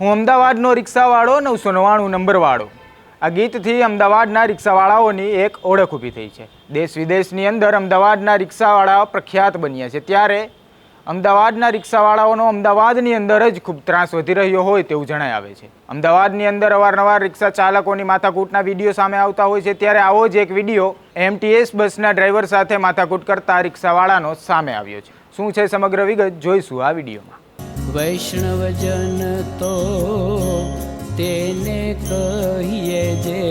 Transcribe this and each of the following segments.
હું અમદાવાદનો રિક્ષાવાળો, નવસો નવ્વાણું નંબરવાળો. આ ગીતથી અમદાવાદના રિક્ષાવાળાઓની એક ઓળખ ઊભી થઈ છે. દેશ વિદેશની અંદર અમદાવાદના રિક્ષાવાળાઓ પ્રખ્યાત બન્યા છે. ત્યારે અમદાવાદના રિક્ષાવાળાઓનો અમદાવાદની અંદર જ ખૂબ ત્રાસ વધી રહ્યો હોય તેવું જણાય આવે છે. અમદાવાદની અંદર અવારનવાર રિક્ષા ચાલકોની માથાકૂટના વીડિયો સામે આવતા હોય છે. ત્યારે આવો જ એક વીડિયો એમટીએસ બસના ડ્રાઈવર સાથે માથાકૂટ કરતા રિક્ષાવાળાનો સામે આવ્યો છે. શું છે સમગ્ર વિગત? જોઈશું આ વિડીયોમાં. વૈષ્ણવજન તો તેને કહીએ જે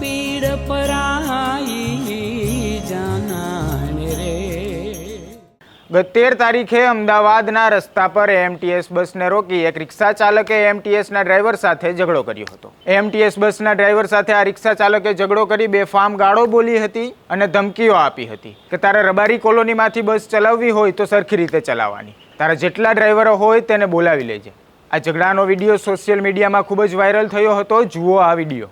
પીડ પરાઈ જાનાને રે. ગત તેર તારીખે અમદાવાદના રસ્તા પર એમટીએસ બસને રોકી એક રિક્ષા ચાલકે એમટીએસના ડ્રાઈવર સાથે ઝઘડો કર્યો હતો. એમટીએસ બસના ડ્રાઈવર સાથે આ રિક્ષા ચાલકે ઝઘડો કરી બે ફાર્મ ગાળો બોલી હતી અને ધમકીઓ આપી હતી કે તારે રબારી કોલોનીમાંથી બસ ચલાવવી હોય તો સરખી રીતે ચલાવવાની. તારા જેટલા ડ્રાઈવરો હોય તેને બોલાવી લેજે. આ ઝઘડાનો વીડિયો સોશિયલ મીડિયામાં ખૂબ જ વાયરલ થયો હતો. જુઓ આ વીડિયો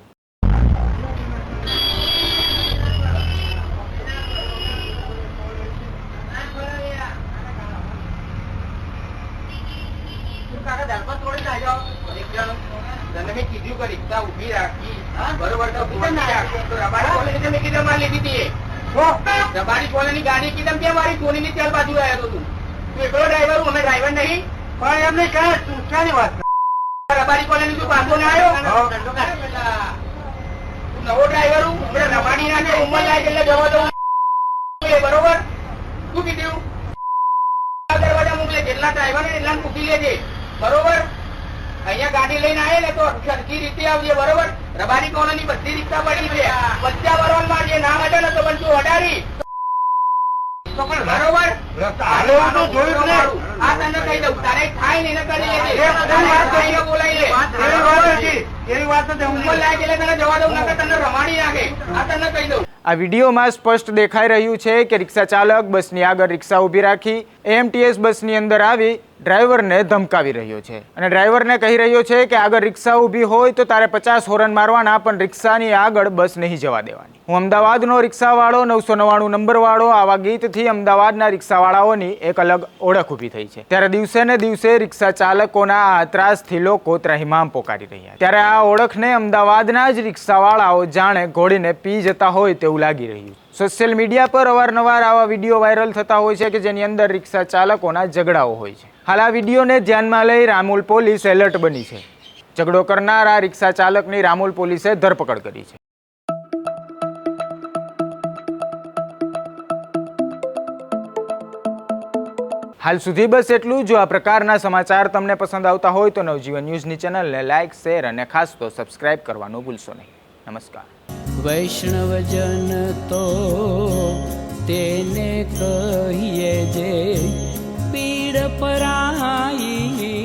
કાકા દરબાર થોડી ના જાઓ. એક જણ તને મેં કીધું કે મારે ગાડી મારી સોનીની ચાર બાજુ આવ્યો તું. તું હું અમે ડ્રાઈવર નહીં. પણ એમને ક્યાં ક્યાંની વાત રબારી કોલોની તું પાછો ને આવ્યો. કર. તું નવો ડ્રાઈવર હું હમણાં રબાડી નાખે ઉંમર લાગે એટલે જવા દઉં. બરોબર? શું કીધું? દરવાજા મોકલે જેટલા ડ્રાઈવર ને એટલા મૂકી લેજે. બરોબર? અહીંયા ગાડી લઈને આવે ને તો સરખી રીતે આવજે બરોબર? રબારી કોલોની બધી રિક્ષા પડી છે. બચ્ચા વરવાનમાં જે નામ હતા ને તો બનતું અડાડી. બરોબર? કહી કરી બોલાવી આ વિડીયોમાં સ્પષ્ટ દેખાઈ રહ્યું છે કે રિક્ષા ચાલક બસની આગળ રિક્ષા ઊભી રાખી એમટીએસ બસની અંદર આવી ડ્રાઈવરને ધમકાવી રહ્યો છે. અને ડ્રાઈવરને કહી રહ્યો છે કે આગળ રિક્ષા ઊભી હોય તો તારે પચાસ હોરન મારવાના, પણ રિક્ષાની આગળ બસ નહીં જવા દેવાની. હું અમદાવાદનો રિક્ષાવાળો, નવસો નવ્વાણું નંબરવાળો, આવા ગીતથી અમદાવાદના રિક્ષાવાળાઓની એક અલગ ઓળખ ઊભી થઈ છે. ત્યારે દિવસે ને દિવસે રિક્ષા ચાલકોના આ ત્રાસથી લોકો ત્રાહિમામ પોકારી રહ્યા ત્યારે આ ઓળખને અમદાવાદના જ રિક્ષાવાળાઓ જાણે ઘોડીને પી જતા હોય તેવું લાગી રહ્યું સોશિયલ મીડિયા પર અવારનવાર આવા વીડિયો વાયરલ થતા હોય છે કે જેની અંદર રિક્ષા ચાલકોના ઝઘડાઓ હોય છે. હાલ આ વિડીયોને ધ્યાનમાં લઈ રામુલ પોલીસ એલર્ટ બની છે. ઝઘડો કરનાર આ રિક્ષા ચાલકની રામુલ પોલીસે ધરપકડ કરી છે. હાલ સુધી બસ એટલું જો. આ પ્રકારના સમાચાર તમને પસંદ આવતા હોય તો નવજીવન ન્યૂઝની ચેનલને લાઇક શેર અને ખાસ તો સબસ્ક્રાઇબ કરવાનું ભૂલશો નહીં. નમસ્કાર. વૈષ્ણવજન તો તેને કહીએ જે પીડ પરાઈ.